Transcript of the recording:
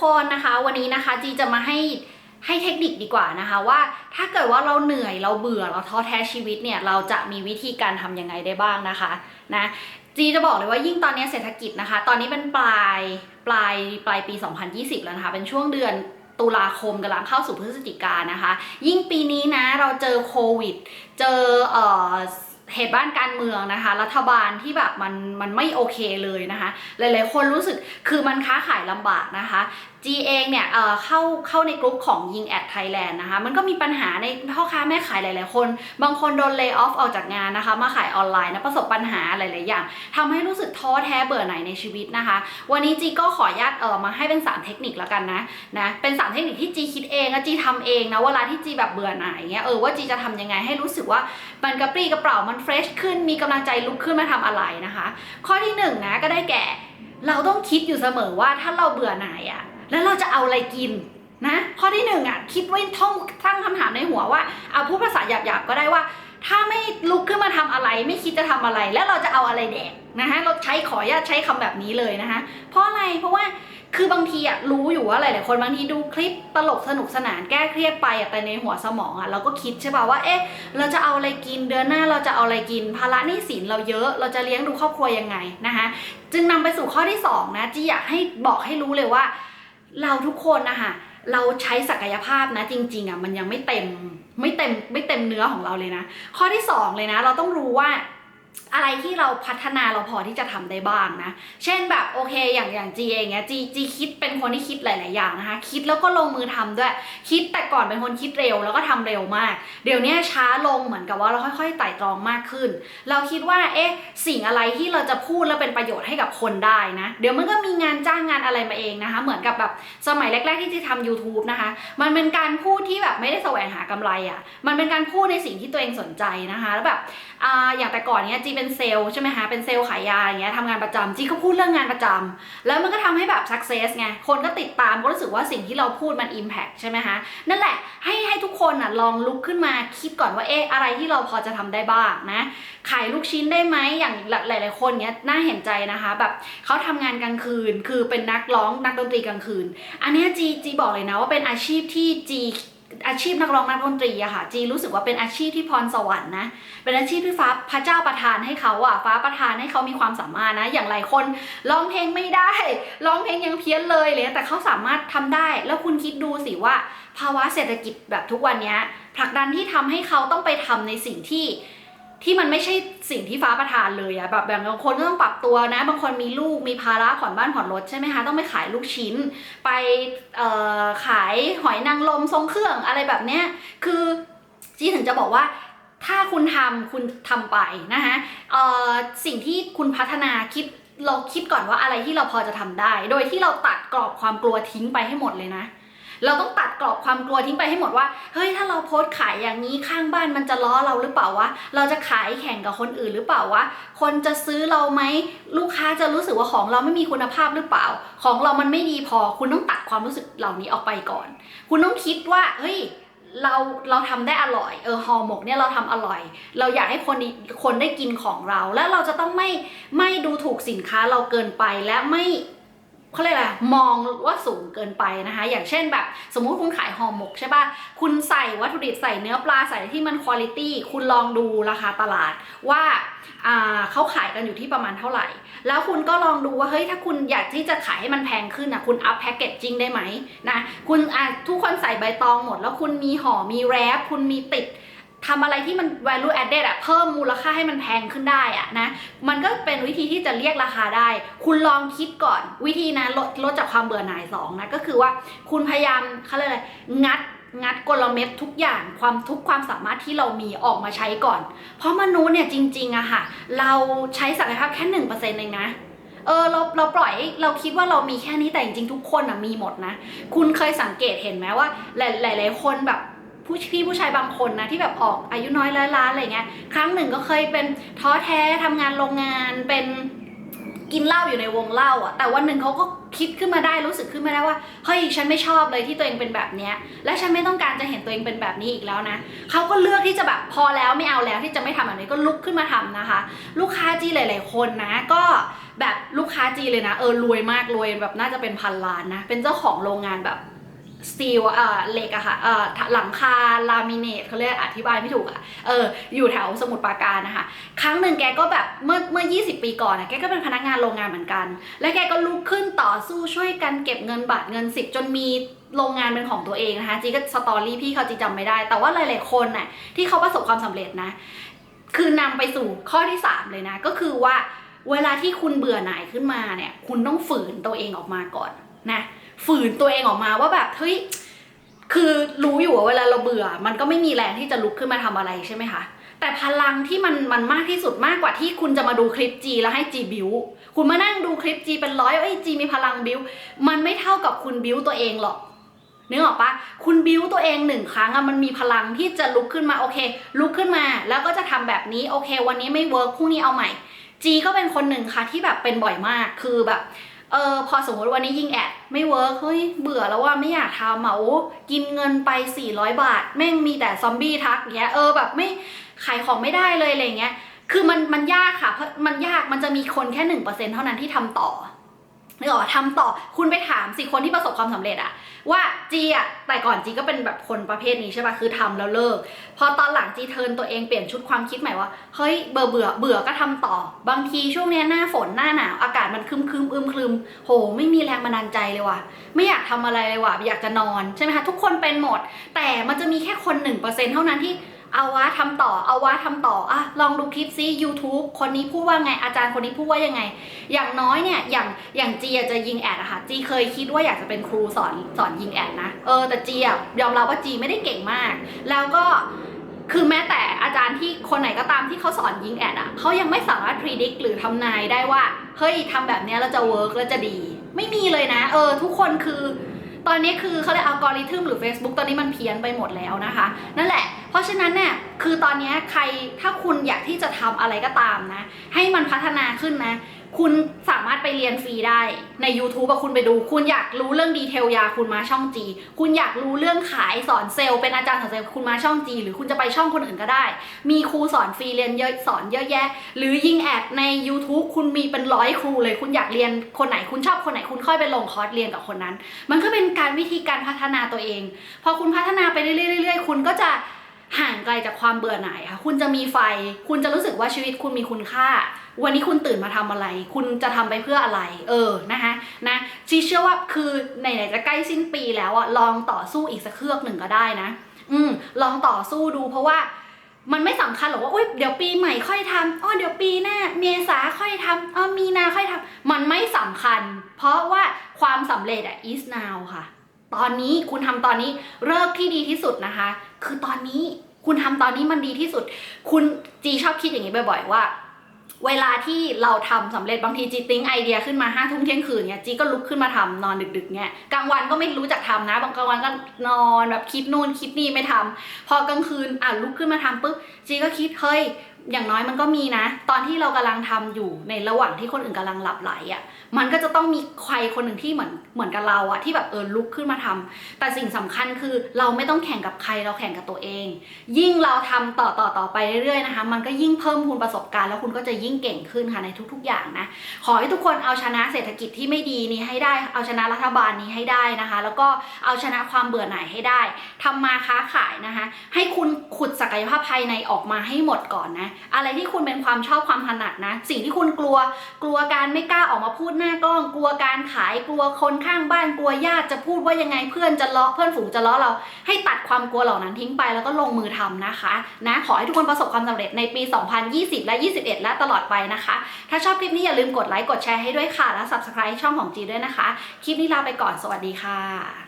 คนนะคะ วันนี้นะคะจีจะมาให้ให้เทคนิคดีกว่านะคะว่า ถ้าเกิดว่าเราเหนื่อยเราเบื่อเราท้อแท้ชีวิตเนี่ยเราจะมีวิธีการทำยังไงได้บ้างนะคะนะจีจะบอกเลยว่ายิ่งตอนนี้เศรษฐกิจนะคะ ตอนนี้เป็นปลายปลายปลายปี 2020 แล้วนะคะ เป็นช่วงเดือนตุลาคมกำลังเข้าสู่พฤศจิกานนะคะ ยิ่งปีนี้นะเราเจอโควิด เจอเอ่อ เหตุบ้านการเมืองนะคะ รัฐบาลที่แบบมันมันไม่โอเคเลยนะคะ หลายๆคนรู้สึกคือมันค้าขายลำบากนะคะ G เองเนี่ยเเข้าเข้าในกลุ่มของยิงแอดไทยแลนด์นะคะ มันก็มีปัญหาในพ่อค้าแม่ขายหลายๆคน บางคนโดนเลิกออฟออกจากงานนะคะ มาขายออนไลน์นะประสบปัญหาหลายๆอย่างทำให้รู้สึกท้อแท้เบื่อหน่ายในชีวิตนะคะ วันนี้จีก็ขออนุญาตเออมาให้เป็น 3 เทคนิคแล้วกันนะนะเป็น 3 เทคนิคที่จีคิดเองและจีทำเองนะเวลาที่จีแบบเบื่อหน่ายเงี้ยเออว่าจีจะทำยังไงให้รู้สึกว่ามันกระปรี้กระเปร่ามันเฟรชขึ้นมีกำลังใจลุกขึ้นมาทำอะไรนะคะ ข้อที่หนึ่งนะก็ได้แก่เราต้องคิดอยู่เสมอว่าถ้าเราเบื่อหน่ายอะ แล้วเราจะเอาอะไรกินนะข้อที่หนึ่งอะคิดไว้ท่องตั้งคำถามในหัวว่าเอาพูดภาษาหยาบๆก็ได้ว่า ถ้าไม่ลุกขึ้นมาทำอะไร ไม่คิดจะทำอะไร แล้วเราจะเอาอะไรแดกนะคะเราใช้ขออนุญาใช้คำแบบนี้เลยนะคะเพราะอะไรเพราะว่าคือบางทีอะรู้อยู่ว่าหลายๆคนบางทีดูคลิปตลกสนุกสนานแก้เครียดไปอะแต่ในหัวสมองอะเราก็คิดใช่ป่ะว่าเอ๊ะเราจะเอาอะไรกินเดือนหน้าเราจะเอาอะไรกินภาระหนี้สินเราเยอะเราจะเลี้ยงดูครอบครัวยังไงนะคะจึงนำไปสู่ข้อที่สองนะจีอยากให้บอกให้รู้เลยว่า เราทุกคนนะคะเราใช้ศักยภาพนะจริงๆอะมันยังไม่เต็มไม่เต็มไม่เต็มเนื้อของเราเลยนะ ข้อที่สองเลยนะ เราต้องรู้ว่า อะไรที่เราพัฒนาเราพอที่จะทำได้บ้างนะ เช่นแบบโอเคอย่างอย่างจีเองเนี้ยจีจีคิดเป็นคนที่คิดหลาย ๆ อย่างนะคะ คิดแล้วก็ลงมือทำด้วย คิดแต่ก่อนเป็นคนคิดเร็วแล้วก็ทำเร็วมาก เดี๋ยวนี้ช้าลงเหมือนกับว่าเราค่อย ๆ ไต่ตรองมากขึ้น เราคิดว่าเอ๊ะสิ่งอะไรที่เราจะพูดแล้วเป็นประโยชน์ให้กับคนได้นะ เดี๋ยวมันก็มีงานจ้างงานอะไรมาเองนะคะ เหมือนกับแบบสมัยแรก ๆ ที่จีทำ YouTube นะคะ มันเป็นการพูดที่แบบไม่ได้แสวงหากำไรอะ่ะ มันเป็นการพูดในสิ่งที่ตัวเองสนใจนะคะ แล้วแบบอ่าอย่างแต่ก่อนเนี้ยจีเป็นเซลล์ใช่ไหมคะเป็นเซลล์ขายยาอย่างเงี้ยทำงานประจำจีก็พูดเรื่องงานประจำแล้วมันก็ทำให้แบบ success ไงคนก็ติดตามก็รู้สึกว่าสิ่งที่เราพูดมัน impact ใช่ไหมคะนั่นแหละให้ให้ทุกคนอะลองลุกขึ้นมาคิดก่อนว่าเอ๊ะอะไรที่เราพอจะทำได้บ้างนะขายลูกชิ้นได้ไหมอย่างหลาย ๆ คนเนี้ยน่าเห็นใจนะคะแบบเขาทำงานกลางคืน คือเป็นนักร้องนักดนตรีกลางคืน อันนี้จีจีบอกเลยนะว่าเป็นอาชีพที่จี อาชีพนักร้องนักดนตรีอะค่ะ จีรู้สึกว่าเป็นอาชีพที่พรสวรรค์นะ เป็นอาชีพที่ฟ้าพระเจ้าประทานให้เขาอะฟ้าประทานให้เขามีความสามารถนะ อย่างหลายคนร้องเพลงไม่ได้ร้องเพลงยังเพี้ยนเลยเลยแต่เขาสามารถทำได้ แล้วคุณคิดดูสิว่า ภาวะเศรษฐกิจแบบทุกวันนี้ผลักดันที่ทำให้เขาต้องไปทำในสิ่งที่ ที่มันไม่ใช่สิ่งที่ฟ้าประทานเลยอะแบบบางคนก็ต้องปรับตัวนะ บางคนมีลูกมีภาระผ่อนบ้านผ่อนรถใช่ไหมคะต้องไปขายลูกชิ้น ไปขายหอยนางรมทรงเครื่องอะไรแบบเนี้ยคือจีถึงจะบอกว่าถ้าคุณทำคุณทำไปนะคะสิ่งที่คุณพัฒนาคิดเราคิดก่อนว่าอะไรที่เราพอจะทำได้ โดยที่เราตัดกรอบความกลัวทิ้งไปให้หมดเลยนะ เราต้องตัดกรอบความกลัวทิ้งไปให้หมดว่า เฮ้ยถ้าเราโพสต์ขายอย่างนี้ข้างบ้านมันจะล้อเราหรือเปล่าวะ เราจะขายแข่งกับคนอื่นหรือเปล่าวะ คนจะซื้อเราไหม ลูกค้าจะรู้สึกว่าของเราไม่มีคุณภาพหรือเปล่า ของเรามันไม่ดีพอ คุณต้องตัดความรู้สึกเหล่านี้ออกไปก่อน คุณต้องคิดว่า เฮ้ยเราเราทำได้อร่อยเออห่อหมกเนี่ยเราทำอร่อย เราอยากให้คนคนได้กินของเรา แล้วเราจะต้องไม่ไม่ดูถูกสินค้าเราเกินไปและไม่ เขาเรียกอะไรมองว่าสูงเกินไปนะคะ อย่างเช่นแบบ สมมุติคุณขายห่อหมกใช่ป่ะคุณใส่วัตถุดิบใส่เนื้อปลาใส่ที่มันคุณภาพคุณลองดูราคาตลาดว่าเขาขายกันอยู่ที่ประมาณเท่าไหร่ แล้วคุณก็ลองดูว่าเฮ้ยถ้าคุณอยากที่จะขายให้มันแพงขึ้นนะคุณอัพแพคเกจจิ้งได้ไหมนะคุณทุกคนใส่ใบตองหมด แล้วคุณมีห่อมีแรปคุณมีติด ทำอะไรที่มัน value added อะเพิ่มมูลค่าให้มันแพงขึ้นได้อะนะ มันก็เป็นวิธีที่จะเรียกราคาได้ คุณลองคิดก่อนวิธีนะลดลดจากความเบื่อหน่ายสองนะ ก็คือว่าคุณพยายามเขาเรียกอะไรงัดงัดกลเม็ดทุกอย่างความทุกความสามารถที่เรามีออกมาใช้ก่อน เพราะมนุษย์เนี่ยจริงๆอะค่ะ เราใช้ศักยภาพแค่หนึ่งเปอร์เซ็นต์เองนะเออเราเราปล่อยเราคิดว่าเรามีแค่นี้แต่จริงๆทุกคนอะมีหมดนะ คุณเคยสังเกตเห็นไหมว่า หลายๆคนแบบ ผู้พี่ผู้ชายบางคนนะที่แบบออกอายุน้อยล้านอะไรเงี้ยครั้งหนึ่งก็เคยเป็นท้อแท้ทำงานโรงงานเป็นกินเหล้าอยู่ในวงเหล้าอะแต่วันหนึ่งเขาก็คิดขึ้นมาได้รู้สึกขึ้นมาได้ว่าเฮ้ยฉันไม่ชอบเลยที่ตัวเองเป็นแบบเนี้ยและฉันไม่ต้องการจะเห็นตัวเองเป็นแบบนี้อีกแล้วนะเขาก็เลือกที่จะแบบพอแล้วไม่เอาแล้วที่จะไม่ทำแบบนี้ก็ลุกขึ้นมาทำนะคะ ลูกค้าจีหลาย ๆ คนนะ ก็แบบลูกค้าจีเลยนะ เออรวยมากรวยแบบน่าจะเป็นพันล้านนะเป็นเจ้าของโรงงานแบบ สตีลเอ่อเหล็กอะค่ะเอ่อหลังคาลามิเนตเขาเรียกอธิบายไม่ถูกอะเอออยู่แถวสมุทรปราการนะคะ ครั้งหนึ่งแกก็แบบเมื่อเมื่อ 20 ปีก่อนนะแกก็เป็นพนักงานโรงงานเหมือนกัน และแกก็ลุกขึ้นต่อสู้ช่วยกันเก็บเงินบาทเงินสิบจนมีโรงงานเป็นของตัวเองนะคะจีก็สตอรี่พี่เขาจีจำไม่ได้ แต่ว่าหลายๆคนน่ะที่เขาประสบความสำเร็จนะ คือนำไปสู่ข้อที่ 3 เลยนะ ก็คือว่าเวลาที่คุณเบื่อหน่ายขึ้นมาเนี่ย คุณต้องฝืนตัวเองออกมาก่อนนะ ฝืนตัวเองออกมาว่าแบบเฮ้ยคือรู้อยู่ว่าเวลาเราเบื่อ มันก็ไม่มีแรงที่จะลุกขึ้นมาทำอะไรใช่ไหมคะแต่พลังที่มันมันมากที่สุดมากกว่าที่คุณจะมาดูคลิปจีแล้วให้จีบิวคุณมานั่งดูคลิปจีเป็นร้อยเอ้ยจีมีพลังบิวมันไม่เท่ากับคุณบิวตัวเองหรอกนึกออกปะคุณบิวตัวเองหนึ่งครั้งอะมันมีพลังที่จะลุกขึ้นมาโอเค ลุกขึ้นมา แล้วก็จะทำแบบนี้โอเค วันนี้ไม่เวิร์กพรุ่งนี้เอาใหม่จีก็เป็นคนหนึ่งค่ะที่แบบเป็นบ่อยมากคือแบบ ออพอสมมติวันนี้ยิงแอดไม่เวิร์กเฮ้ยเบื่อแล้วว่าไม่อยากทำอะโอ้กินเงินไป 400 บาท แม่งมีแต่ซอมบี้ทักเงี้ยเออแบบไม่ขายของไม่ได้เลยอะไรเงี้ยคือมันมันยากค่ะเพราะมันยากมันจะมีคนแค่หนึ่งเปอร์เซ็นเท่านั้นที่ทำต่อ นึกออกทำต่อคุณไปถามสิคนที่ประสบความสำเร็จอะว่าจีอะแต่ก่อนจีก็เป็นแบบคนประเภทนี้ใช่ปะคือทำแล้วเลิก พอตอนหลังจีเทินตัวเองเปลี่ยนชุดความคิดใหม่ว่าเฮ้ยเบื่อเบื่อเบื่อก็ทำต่อ บางทีช่วงนี้หน้าฝนหน้าหนาวอากาศมันคึมคึมอึมครึมโห ไม่มีแรงบันดาลใจเลยว่ะไม่อยากทำอะไรเลยว่ะอยากจะนอนใช่ไหมคะทุกคนเป็นหมด แต่มันจะมีแค่คนหนึ่งเปอร์เซ็นเท่านั้นที่ เอาวะทำต่อ เอาวะทำต่ออะลองดูคลิปซิ YouTube คนนี้พูดว่าไงอาจารย์คนนี้พูดว่ายังไง อย่างน้อยเนี่ยอย่างอย่างจีจะยิงแอดอะค่ะจีเคยคิดว่าอยากจะเป็นครูสอนสอนยิงแอดนะเออแต่จีอะยอมรับว่าจีไม่ได้เก่งมาก แล้วก็คือแม้แต่อาจารย์ที่คนไหนก็ตามที่เขาสอนยิงแอดอะเขายังไม่สามารถ predict หรือทำนายได้ว่าเฮ้ยทำแบบเนี้ยเราจะ work แล้วจะดี ไม่มีเลยนะ เออ ทุกคนคือ ตอนนี้คือเขาเรียกอัลกอริทึมหรือ Facebook ตอนนี้มันเพี้ยนไปหมดแล้วนะคะ นั่นแหละ เพราะฉะนั้นเนี่ยคือตอนนี้ใครถ้าคุณอยากที่จะทำอะไรก็ตามนะ ให้มันพัฒนาขึ้นนะ คุณสามารถไปเรียนฟรีได้ใน YouTube อะคุณไปดู คุณอยากรู้เรื่องดีเทลยาคุณมาช่องจีคุณอยากรู้เรื่องขายสอนเซลล์เป็นอาจารย์สอนเซลล์คุณมาช่องจีหรือคุณจะไปช่องคนอื่นก็ได้ มีครูสอนฟรีเรียนเยอะสอนเยอะแยะ หรือยิงแอดใน YouTube คุณมีเป็นร้อยครูเลย คุณอยากเรียนคนไหนคุณชอบคนไหนคุณค่อยไปลงคอร์สเรียนกับคนนั้น มันก็เป็นการวิธีการพัฒนาตัวเอง พอคุณพัฒนาไปเรื่อยๆๆคุณก็จะห่างไกลจากความเบื่อหน่ายค่ะคุณจะมีไฟ คุณจะรู้สึกว่าชีวิตคุณมีคุณค่า วันนี้คุณตื่นมาทำอะไร คุณจะทำไปเพื่ออะไร เออนะคะนะชีเชื่อว่าคือไหนๆจะใกล้สิ้นปีแล้วอะลองต่อสู้อีกสักเครือกหนึ่งก็ได้นะ อืม ลองต่อสู้ดูเพราะว่ามันไม่สำคัญหรอกว่าอุ้ยเดี๋ยวปีใหม่ค่อยทำอ๋อเดี๋ยวปีหน้า เมษาค่อยทำอ๋อมีนาค่อยทำมันไม่สำคัญ เพราะว่าความสำเร็จอะ is now ค่ะ ตอนนี้คุณทำตอนนี้เลิกที่ดีที่สุดนะคะ คือตอนนี้คุณทำตอนนี้มันดีที่สุด คุณจีชอบคิดอย่างนี้บ่อย ๆ ว่า เวลาที่เราทำสำเร็จบางทีจีติ้งไอเดียขึ้นมาห้าทุ่มเที่ยงคืนเนี่ยจีก็ลุกขึ้นมาทำนอนดึกๆเนี่ยกลางวันก็ไม่รู้จักทำนะ บางกลางวันก็นอนแบบคิดนู่นคิดนี่ไม่ทำพอกลางคืนอะลุกขึ้นมาทำปุ๊บจีก็คิดเฮ้ย อย่างน้อยมันก็มีนะ ตอนที่เรากำลังทำอยู่ในระหว่างที่คนอื่นกำลังหลับไหลอะมันก็จะต้องมีใครคนหนึ่งที่เหมือนเหมือนกับเราอะที่แบบเออลุกขึ้นมาทำแต่สิ่งสำคัญคือเราไม่ต้องแข่งกับใครเราแข่งกับตัวเอง ยิ่งเราทำต่อต่อต่อไปเรื่อยๆนะคะ มันก็ยิ่งเพิ่มพูนประสบการณ์แล้วคุณก็จะยิ่งเก่งขึ้นค่ะในทุก ๆ อย่างนะขอให้ทุกคนเอาชนะเศรษฐกิจที่ไม่ดีนี้ให้ได้ เอาชนะรัฐบาลนี้ให้ได้นะคะ แล้วก็เอาชนะความเบื่อหน่ายให้ได้ทำมาค้าขายนะคะ ให้คุณขุดศักยภาพภายในออกมาให้หมดก่อนนะอะไรที่คุณเป็นความชอบความถนัดนะ สิ่งที่คุณกลัว กลัวการไม่กล้าออกมาพูดหน้ากล้อง กลัวการขาย กลัวคนข้างบ้าน กลัวญาติจะพูดว่ายังไง เพื่อนจะล้อเพื่อนฝูงจะล้อเรา ให้ตัดความกลัวเหล่านั้นทิ้งไปแล้วก็ลงมือทำนะคะ นะ ขอให้ทุกคนประสบความสำเร็จในปี 2020 และ 21 และตลอดไปนะคะ ถ้าชอบคลิปนี้อย่าลืมกดไลค์ กดแชร์ให้ด้วยค่ะ และ subscribe ช่องของจีด้วยนะคะ คลิปนี้ลาไปก่อน สวัสดีค่ะ